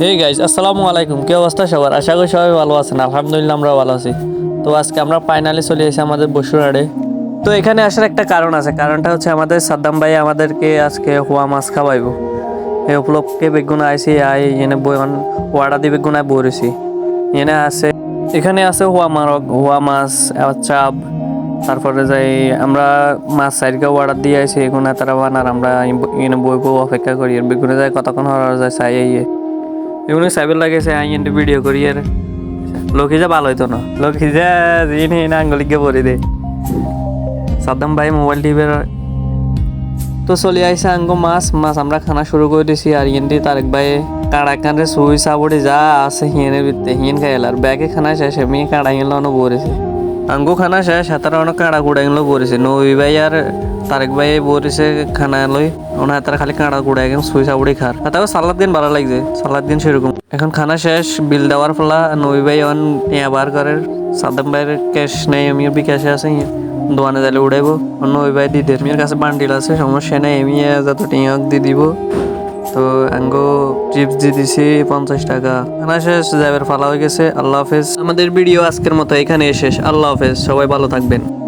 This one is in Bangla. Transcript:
হে গাইজ আসসালামু আলাইকুম কি অবস্থা সবার? আশা করি সবাই ভালো আছেন। আলহামদুলিল্লাহ আমরা ভালো আছি। তো আজকে আমরা ফাইনালি চলে এসেছি আমাদের বসুরহাটে তো এখানে আসার একটা কারণ আছে। কারণটা হচ্ছে আমাদের সাদ্দাম ভাই আমাদেরকে আজকে হোয়া মাছ খাওয়াইব। এই উপলক্ষে বেগুন আইসি আই এনে বইন ওয়াড়া দিয়ে বেগুন আই বরেছি এনে আছে এখানে আছে হোয়া মারক হোয়া মাছ চাপ তারপরে যাই আমরা মাছ সাইডকে অর্ডার দিয়ে আইছি এগুলো তারা বানার। আমরা এনে বই বই অপেক্ষা করি। বেগুনে যাই কতক্ষণ হওয়ার যায়, চাই এগুলো সাইবেল লাগাইছে, আই এন্ড ভিডিও করি আর। লক্ষ্মী যা ভালো হইতো না। লক্ষ্মী যা জিনি না আঙ্গুলিকে ভরে দে সাদ্দাম ভাই মোবাইল টিপের তো চলে আইসে আঙ্গ মাছ। মাছ আমরা খানা শুরু করে দিছি। আর ইন্দি তারেক ভাই কাড়া কাঁড়ে সুই সাবড়ে যা আছে হিয়েনের ভিতরে হিয়েন খাইল আর ব্যাগে খানা শেষ আমি কাড়া অনেক বলেছে আঙ্গু খানা শেষ, হাতারা অনেক কাড়া গুড়া গেলো বলেছে নবী ভাই আর তারেক ভাই বলেছে খানা লই। ওনার হাতারা খালি কাড়া গুড়া গেল সুই সাবড়ে খার। তাও সালাদ দিন ভালো লাগছে, সালাদ দিন সেরকম। এখন খানা শেষ, বিল দেওয়ার ফলা নবী ভাই অন টিয়া বার করে সাদ্দাম ভাইয়ের ক্যাশ নেই আমি বিকাশে আছে। ইয়ে দোয়ানে যাইলে উড়াইবো। ওই ভাই দিদের মেয়ের কাছে বান্ডিল আছে, সমস্যা নেই, আমি যত টিয়াক দিয়ে দিব। তো অ্যাঙ্গো চিপস দিয়ে দিছি পঞ্চাশ টাকা। খানা শেষ যাবার ফালা হয়ে গেছে। আল্লাহ হাফেজ। আমাদের ভিডিও আজকের মতো এখানে শেষ। আল্লাহ হাফেজ। সবাই ভালো থাকবেন।